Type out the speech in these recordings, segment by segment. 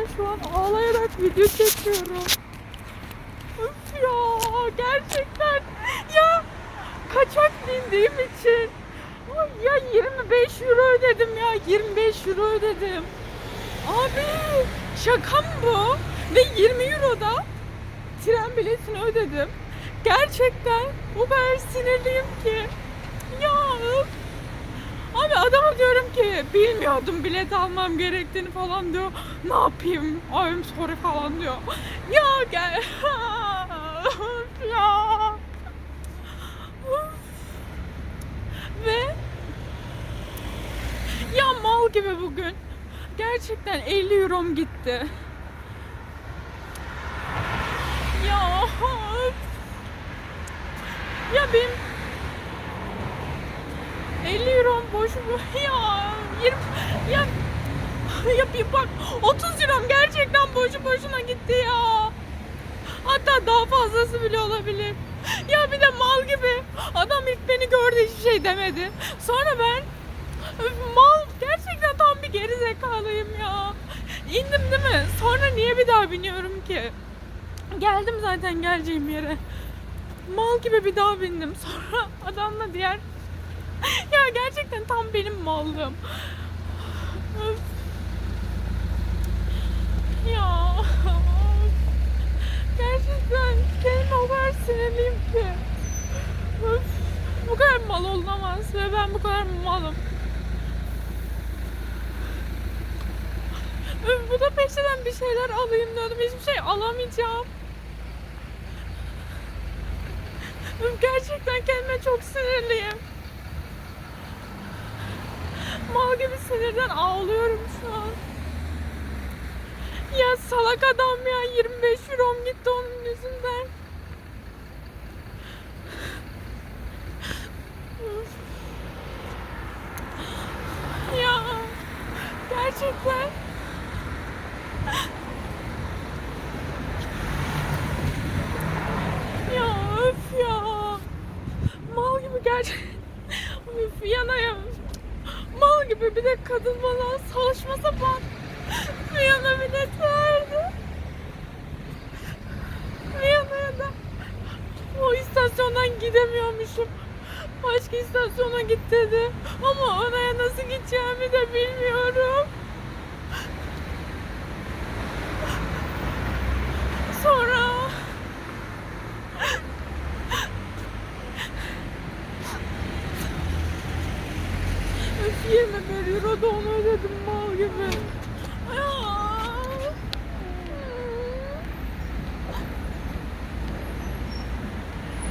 ben şu an ağlayarak video çekiyorum. Üf ya gerçekten ya kaçak bindiğim için ya 25 euro ödedim ya 25 euro ödedim. Abi şaka mı bu? Ve 20 euro da tren biletini ödedim. Gerçekten o kadar sinirliyim ki. Ya öf. Abi adama diyorum ki bilmiyordum bilet almam gerektiğini falan diyor. Ne yapayım? I'm sorry falan diyor. Ya gel. Ya. Ve ya mal gibi bugün. Gerçekten 50 eurom gitti. Ya. Ya benim 50 euro boş bu ya 20 ya ya bir bak 30 euro gerçekten boşu boşuna gitti ya. Hatta daha fazlası bile olabilir. Ya bir de mal gibi adam ilk beni gördü hiçbir şey demedi. Sonra ben mal gerçekten tam bir geri zekalıyım ya. İndim değil mi? Sonra niye bir daha biniyorum ki? Geldim zaten geleceğim yere. Mal gibi bir daha bindim. Sonra adamla diğer ya gerçekten tam benim mallığım. Ya. Gerçekten kendime o kadar sinirliyim ki. Bu kadar mal olunamaz ve ben bu kadar malım. Bu da peşinden bir şeyler alayım diyordum. Hiçbir şey alamayacağım. Gerçekten kendime çok sinirliyim. Mal gibi sinirden ağlıyorum şu an. Ya salak adam ya 25 eurom gitti onun yüzünden. Ya gerçekten ya öf ya mal gibi gerçekten Üf yanayım mal gibi bir de kadın bana saçma sapan Viyana bilet verdi. Viyana'ya da o istasyondan gidemiyormuşum. Başka istasyona git dedi. Ama oraya nasıl gideceğimi de bilmiyorum. Sonra Öf 21 euro da onu ödedim mal gibi. Aa.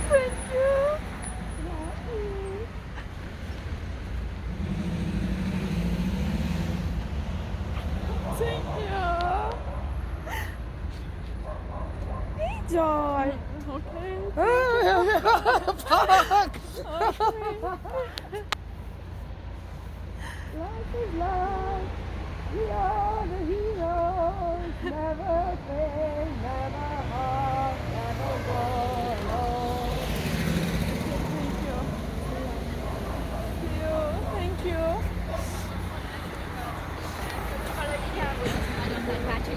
Thank you. Thank you. Enjoy. Okay. Fuck! okay. Life is life.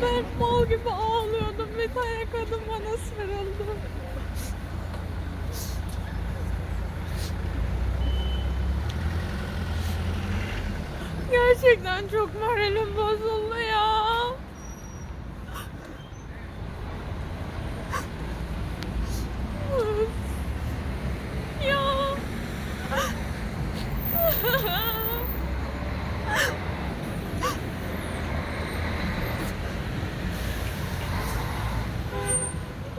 Ben mal gibi ağlıyordum. Bir tane kadın bana sarıldı. Gerçekten çok moralim bozuldu ya. Üf. ya.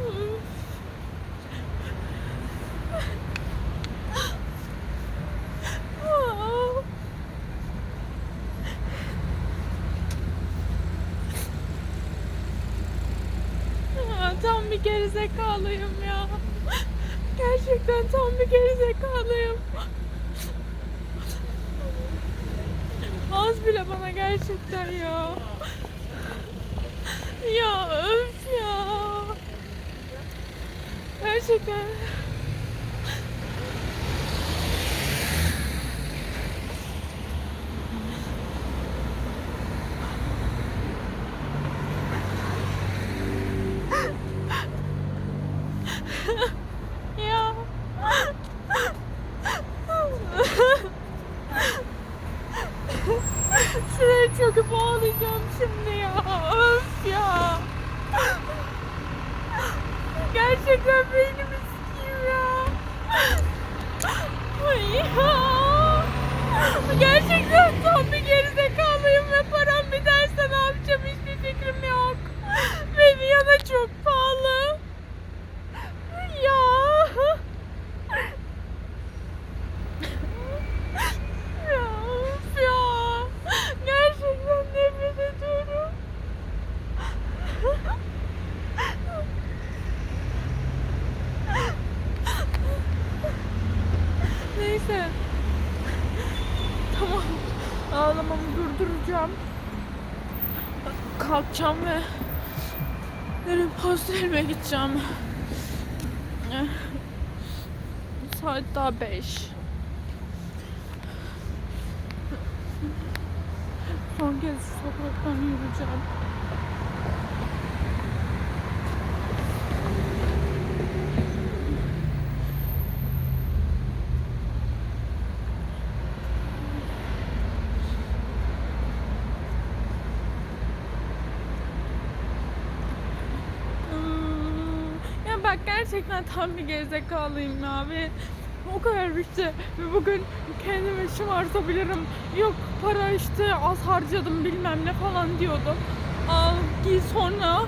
Üf. Aa. Ya, tam bir gerizekalıyım ya. Gerçekten tam bir gerizekalıyım. Az bile bana gerçekten ya. Ya öf ya. Gerçekten. çöküp ağlayacağım şimdi ya. Öf ya. Gerçekten beynimi sikiyim ya. Ay ya. Gerçekten tam bir gerizekalıyım ve param biterse ne yapacağım hiçbir fikrim yok. Ve Viyana çok Neyse. Tamam. Ağlamamı durduracağım. Kalkacağım ve derin hostelime gideceğim. Saat daha 5. Son kez sokaktan yürüyeceğim. Hmm, Ya bak gerçekten tam bir gerizekalıyım ya ve o kadar bütçe ve bugün kendimi şımartabilirim. Yok para işte az harcadım bilmem ne falan diyordum. Giy sonra